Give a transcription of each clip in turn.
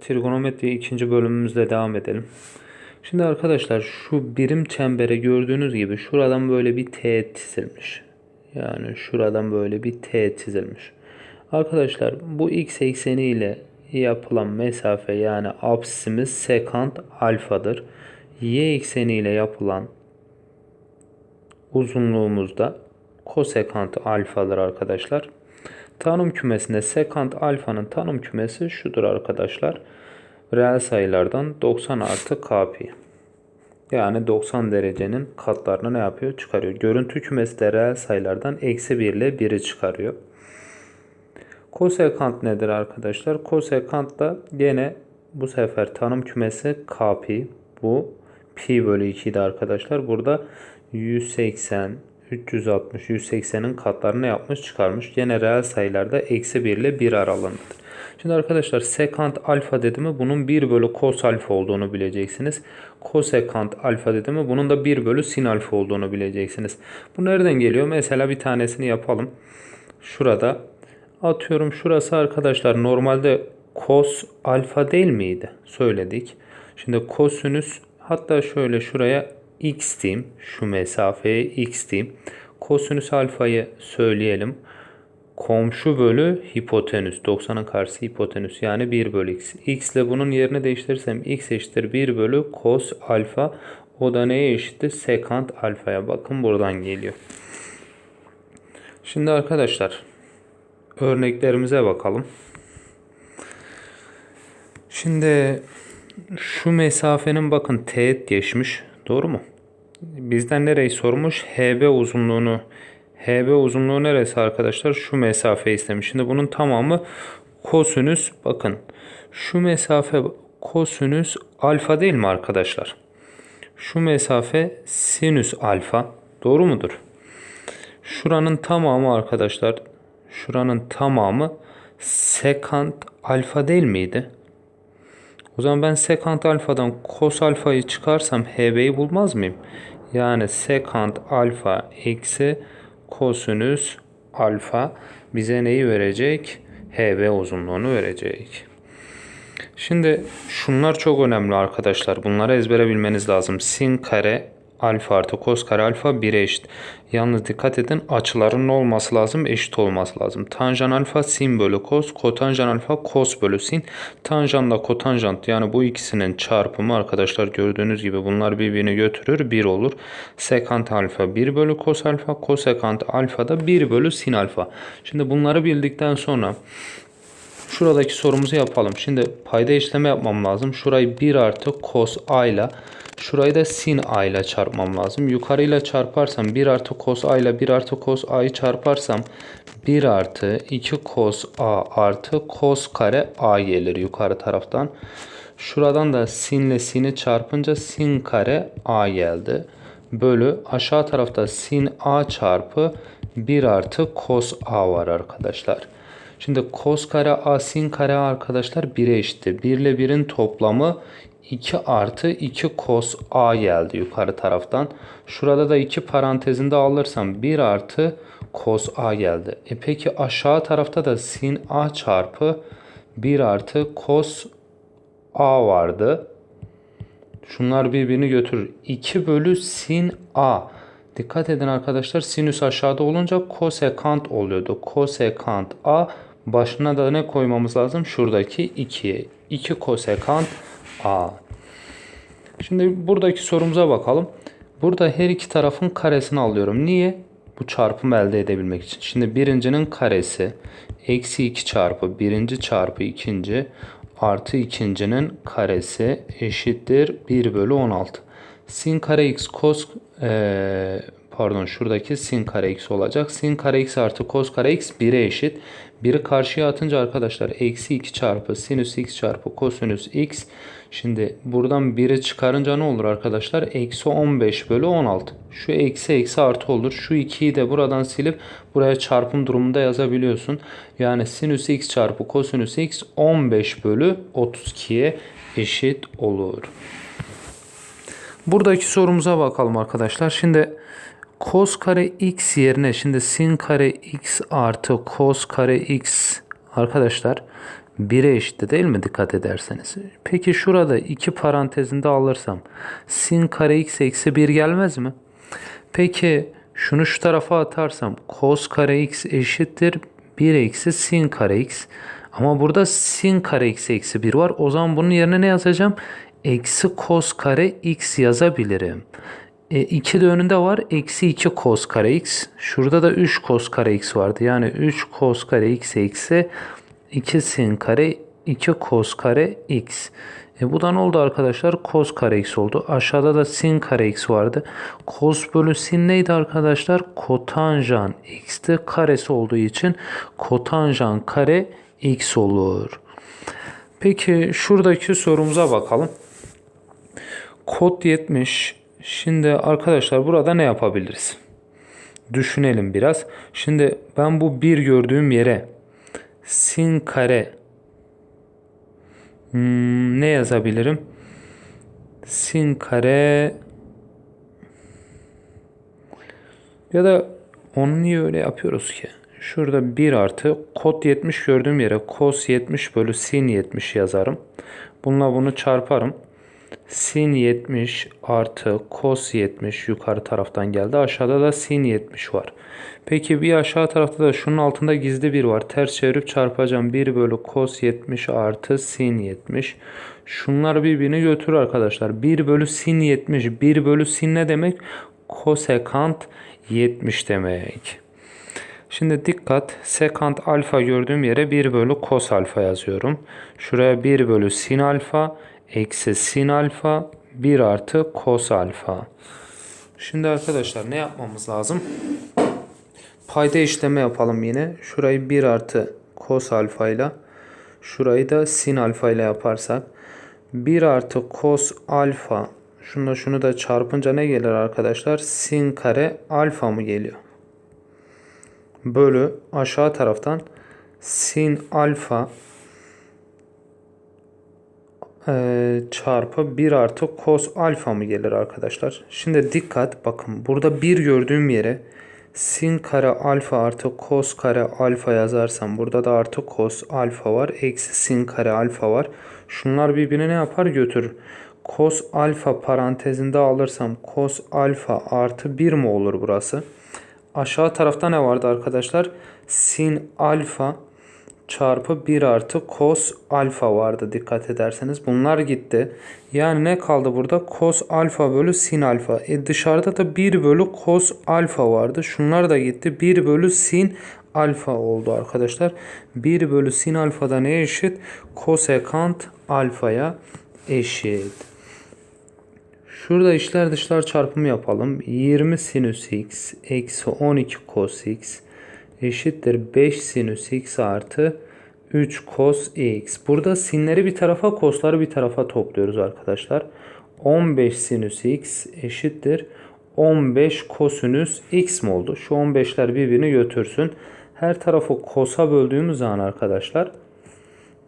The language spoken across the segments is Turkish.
Trigonometri ikinci bölümümüzle devam edelim. Şimdi arkadaşlar şu birim çembere gördüğünüz gibi şuradan böyle bir teğet çizilmiş. Yani şuradan böyle bir teğet çizilmiş. Arkadaşlar bu x ekseni ile yapılan mesafe yani apsisimiz sekant alfadır. Y ekseni ile yapılan uzunluğumuz da kosekant alfadır arkadaşlar. Tanım kümesinde sekant alfanın tanım kümesi şudur arkadaşlar. Reel sayılardan 90 artı kp. Yani 90 derecenin katlarını ne yapıyor? Çıkarıyor. Görüntü kümesi de reel sayılardan eksi 1 ile 1'i çıkarıyor. Kosekant nedir arkadaşlar? Kosekant da gene bu sefer tanım kümesi kp. Bu pi bölü 2 idi arkadaşlar. Burada 180, 360, 180'in katlarını yapmış çıkarmış. Gene reel sayılarda eksi 1 ile 1 aralığındadır. Şimdi arkadaşlar sekant alfa dedi mi bunun 1 bölü kos alfa olduğunu bileceksiniz. Kosekant alfa dedi mi bunun da 1 bölü sin alfa olduğunu bileceksiniz. Bu nereden geliyor? Mesela bir tanesini yapalım. Şurada atıyorum şurası arkadaşlar normalde kos alfa değil miydi? Söyledik. Şimdi kosinüs hatta şöyle şuraya x diyeyim. Şu mesafeye x diyeyim. Kosinüs alfayı söyleyelim. Komşu bölü hipotenüs. 90'ın karşısı hipotenüs. Yani 1 bölü x. x ile bunun yerini değiştirirsem x eşittir 1 bölü cos alfa. O da neye eşittir? Sekant alfaya. Bakın buradan geliyor. Şimdi arkadaşlar örneklerimize bakalım. Şimdi şu mesafenin bakın teğet geçmiş. Doğru mu? Bizden nereyi sormuş? HB uzunluğunu. HB uzunluğu neresi arkadaşlar? Şu mesafe istemiş. Şimdi bunun tamamı kosinüs. Bakın şu mesafe kosinüs alfa değil mi arkadaşlar? Şu mesafe sinüs alfa. Doğru mudur? Şuranın tamamı arkadaşlar. Şuranın tamamı sekant alfa değil miydi? O zaman ben sekant alfadan kos alfayı çıkarsam HB'yi bulmaz mıyım? Yani sekant alfa eksi kosinüs alfa bize neyi verecek? HB uzunluğunu verecek. Şimdi şunlar çok önemli arkadaşlar. Bunları ezbere bilmeniz lazım. Sin kare alfa artı kos kare alfa 1'e eşit. Yalnız dikkat edin açıların ne olması lazım? Eşit olması lazım. Tanjant alfa sin bölü kos, kotanjant alfa kos bölü sin. Tanjantla kotanjant yani bu ikisinin çarpımı arkadaşlar gördüğünüz gibi bunlar birbirini götürür 1 olur. Sekant alfa 1 bölü kos alfa, kosekant alfa da 1 bölü sin alfa. Şimdi bunları bildikten sonra şuradaki sorumuzu yapalım. Şimdi payda işleme yapmam lazım. Şurayı 1 artı cos a ile şurayı da sin a ile çarpmam lazım. Yukarıyla çarparsam 1 artı cos a ile 1 artı cos a'yı çarparsam 1 artı 2 cos a artı cos kare a gelir yukarı taraftan. Şuradan da sin ile sin'i çarpınca sin kare a geldi. Bölü aşağı tarafta sin a çarpı 1 artı cos a var arkadaşlar. Şimdi cos kare a sin kare a arkadaşlar 1'e eşittir. 1 ile 1'in toplamı 2 artı 2 cos a geldi yukarı taraftan. Şurada da 2 parantezinde alırsam 1 artı cos a geldi. E peki aşağı tarafta da sin a çarpı 1 artı cos a vardı. Şunlar birbirini götürür. 2 bölü sin a. Dikkat edin arkadaşlar sinüs aşağıda olunca kosekant oluyordu. Kosekant a başına da ne koymamız lazım? Şuradaki 2'ye. 2 kosekant a. Şimdi buradaki sorumuza bakalım. Burada her iki tarafın karesini alıyorum. Niye? Bu çarpımı elde edebilmek için. Şimdi birincinin karesi eksi 2 çarpı birinci çarpı ikinci artı ikincinin karesi eşittir 1 bölü 16. Sin kare x cos ee, pardon şuradaki sin kare x olacak. Sin kare x artı cos kare x 1'e eşit. 1'i karşıya atınca arkadaşlar eksi 2 çarpı sinüs x çarpı kosinüs x. Şimdi buradan 1'i çıkarınca ne olur arkadaşlar? Eksi 15 bölü 16. Şu eksi eksi artı olur. Şu 2'yi de buradan silip buraya çarpım durumunda yazabiliyorsun. Yani sinüs x çarpı kosinüs x 15 bölü 32'ye eşit olur. Buradaki sorumuza bakalım arkadaşlar. Şimdi cos kare x yerine şimdi sin kare x artı cos kare x arkadaşlar 1'e eşitti değil mi dikkat ederseniz? Peki şurada iki parantezinde alırsam sin kare x eksi 1 gelmez mi? Peki şunu şu tarafa atarsam cos kare x eşittir 1 eksi sin kare x. Ama burada sin kare x eksi 1 var. O zaman bunun yerine ne yazacağım? Eksi cos kare x yazabilirim. E, 2 de önünde var. Eksi 2 cos kare x. Şurada da 3 cos kare x vardı. Yani 3 cos kare x eksi 2 sin kare 2 cos kare x. E bu da ne oldu arkadaşlar? Cos kare x oldu. Aşağıda da sin kare x vardı. Cos bölü sin neydi arkadaşlar? Kotanjan x'ti. Karesi olduğu için kotanjan kare x olur. Peki şuradaki sorumuza bakalım. Kod 70. Şimdi arkadaşlar burada ne yapabiliriz? Düşünelim biraz. Şimdi ben bu bir gördüğüm yere sin kare hmm, ne yazabilirim? Sin kare ya da onu niye öyle yapıyoruz ki? Şurada 1 artı kod 70 gördüğüm yere cos 70 bölü sin 70 yazarım. Bununla bunu çarparım. Sin 70 artı cos 70 yukarı taraftan geldi. Aşağıda da sin 70 var. Peki bir aşağı tarafta da şunun altında gizli bir var. Ters çevirip çarpacağım. 1 bölü cos 70 artı sin 70. Şunlar birbirini götürür arkadaşlar. 1 bölü sin 70. 1 bölü sin ne demek? Kosekant 70 demek. Şimdi dikkat. Sekant alfa gördüğüm yere 1 bölü cos alfa yazıyorum. Şuraya 1 bölü sin alfa eksi sin alfa 1 artı cos alfa. Şimdi arkadaşlar ne yapmamız lazım? Payda işleme yapalım yine. Şurayı 1 artı cos alfa ile şurayı da sin alfa ile yaparsak 1 artı cos alfa şunu şunu da çarpınca ne gelir arkadaşlar? Sin kare alfa mı geliyor? Bölü aşağı taraftan sin alfa e, çarpı 1 artı cos alfa mı gelir arkadaşlar? Şimdi dikkat bakın burada 1 gördüğüm yere sin kare alfa artı cos kare alfa yazarsam burada da artı cos alfa var. Eksi sin kare alfa var. Şunlar birbirine ne yapar götürür. Cos alfa parantezinde alırsam cos alfa artı 1 mi olur burası? Aşağı tarafta ne vardı arkadaşlar? Sin alfa çarpı 1 artı cos alfa vardı dikkat ederseniz. Bunlar gitti. Yani ne kaldı burada? Cos alfa bölü sin alfa. E dışarıda da 1 bölü cos alfa vardı. Şunlar da gitti. 1 bölü sin alfa oldu arkadaşlar. 1 bölü sin alfa da ne eşit? Kosekant alfaya eşit. Şurada içler dışlar çarpımı yapalım. 20 sinüs x eksi 12 cos x eşittir 5 sinüs x artı 3 cos x. Burada sinleri bir tarafa cosları bir tarafa topluyoruz arkadaşlar. 15 sinüs x eşittir 15 kosinüs x mi oldu? Şu 15'ler birbirini götürsün. Her tarafı cos'a böldüğümüz zaman arkadaşlar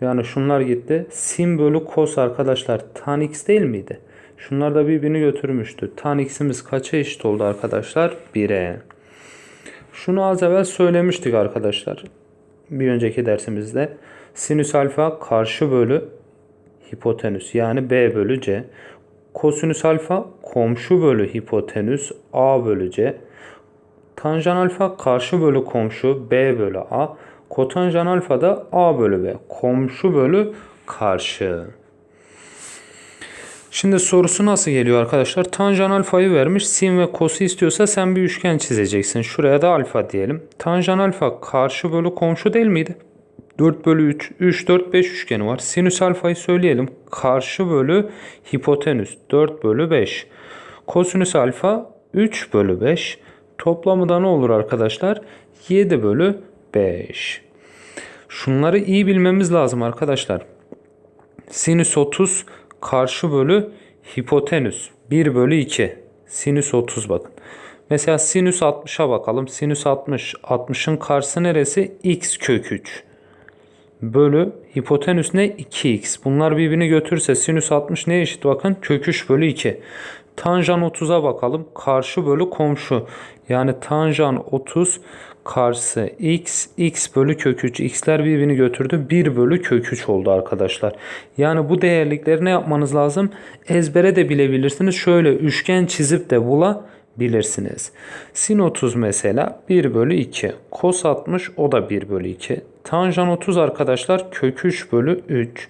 yani şunlar gitti. Sin bölü cos arkadaşlar tan x değil miydi? Şunlar da birbirini götürmüştü. Tan x'imiz kaça eşit oldu arkadaşlar? 1'e. Şunu az evvel söylemiştik arkadaşlar. Bir önceki dersimizde. Sinüs alfa karşı bölü hipotenüs yani B bölü C. Kosinüs alfa komşu bölü hipotenüs A bölü C. Tanjant alfa karşı bölü komşu B bölü A. Kotanjant alfa da A bölü B. Komşu bölü karşı. Şimdi sorusu nasıl geliyor arkadaşlar? Tanjant alfayı vermiş. Sin ve cos'u istiyorsa sen bir üçgen çizeceksin. Şuraya da alfa diyelim. Tanjant alfa karşı bölü komşu değil miydi? 4 bölü 3. 3, 4, 5 üçgeni var. Sinüs alfayı söyleyelim. Karşı bölü hipotenüs 4 bölü 5. Kosinüs alfa 3 bölü 5. Toplamı da ne olur arkadaşlar? 7 bölü 5. Şunları iyi bilmemiz lazım arkadaşlar. Sinüs 30 karşı bölü hipotenüs 1 bölü 2. Sinüs 30 bakın. Mesela sinüs 60'a bakalım. Sinüs 60. 60'ın karşısı neresi? x kök 3. Bölü hipotenüs ne? 2x. Bunlar birbirini götürürse sinüs 60 ne eşit? Bakın kök 3 bölü 2. Tanjan 30'a bakalım. Karşı bölü komşu. Yani tanjan 30 karşısı x, x bölü kök 3. x'ler birbirini götürdü. 1 bölü kök 3 oldu arkadaşlar. Yani bu değerlikleri ne yapmanız lazım? Ezbere de bilebilirsiniz. Şöyle üçgen çizip de bulabilirsiniz. Sin 30 mesela 1 bölü 2. Kos 60 o da 1 bölü 2. Tanjant 30 arkadaşlar kök 3 bölü 3.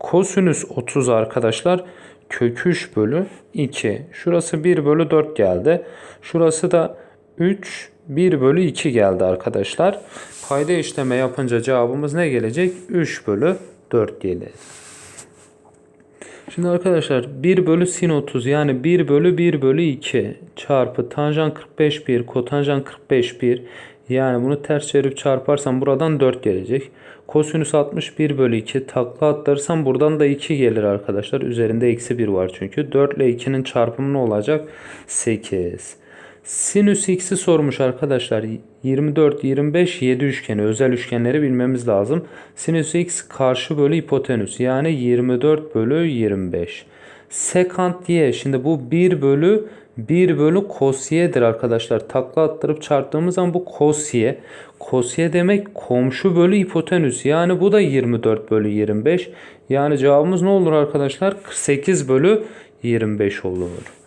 Kosinüs 30 arkadaşlar kök 3 bölü 2. Şurası 1 bölü 4 geldi. Şurası da 3 1 bölü 2 geldi arkadaşlar. Payda işleme yapınca cevabımız ne gelecek? 3 bölü 4 gelir. Şimdi arkadaşlar 1 bölü sin 30 yani 1 bölü 1 bölü 2 çarpı tanjant 45 1 kotanjant 45 1 yani bunu ters çevirip çarparsam buradan 4 gelecek. Kosinüs 61 bölü 2 takla atlarsam buradan da 2 gelir arkadaşlar. Üzerinde eksi 1 var çünkü. 4 ile 2'nin çarpımı ne olacak? 8. Sinüs x'i sormuş arkadaşlar. 24, 25, 7 üçgeni. Özel üçgenleri bilmemiz lazım. Sinüs x karşı bölü hipotenüs. Yani 24 bölü 25. Sekant y. Şimdi bu 1 bölü 1 bölü cos y'dir arkadaşlar. Takla attırıp çarptığımız zaman bu cos y. Cos y demek komşu bölü hipotenüs. Yani bu da 24 bölü 25. Yani cevabımız ne olur arkadaşlar? 48 bölü 25 olur.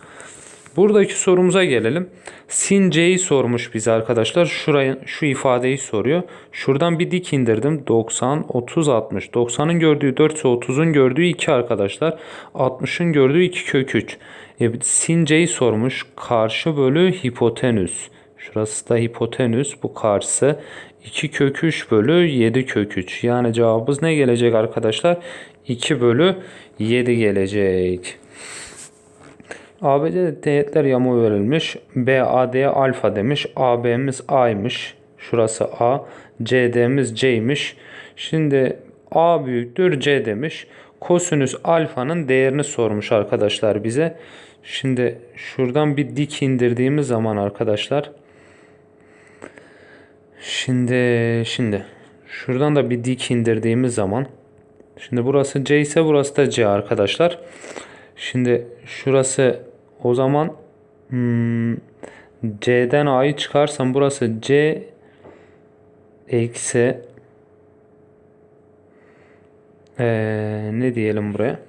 Buradaki sorumuza gelelim. Sin c'yi sormuş bize arkadaşlar. Şuraya şu ifadeyi soruyor. Şuradan bir dik indirdim. 90, 30, 60. 90'ın gördüğü 4 ise 30'un gördüğü 2 arkadaşlar. 60'ın gördüğü 2 kök 3. E, sin c'yi sormuş. Karşı bölü hipotenüs. Şurası da hipotenüs. Bu karşısı. 2 kök 3 bölü 7 kök 3. Yani cevabımız ne gelecek arkadaşlar? 2 bölü 7 gelecek. ABC'de teğetler yamuğu verilmiş. BAD'ye alfa demiş. AB'miz A'ymış. Şurası A. CD'miz C'ymiş. Şimdi A büyüktür C demiş. Kosinüs alfanın değerini sormuş arkadaşlar bize. Şimdi şuradan bir dik indirdiğimiz zaman arkadaşlar. Şimdi şimdi şuradan da bir dik indirdiğimiz zaman. Şimdi burası C ise burası da C arkadaşlar. Şimdi şurası o zaman hmm, C'den A'yı çıkarsam burası C eksi ee, ne diyelim buraya?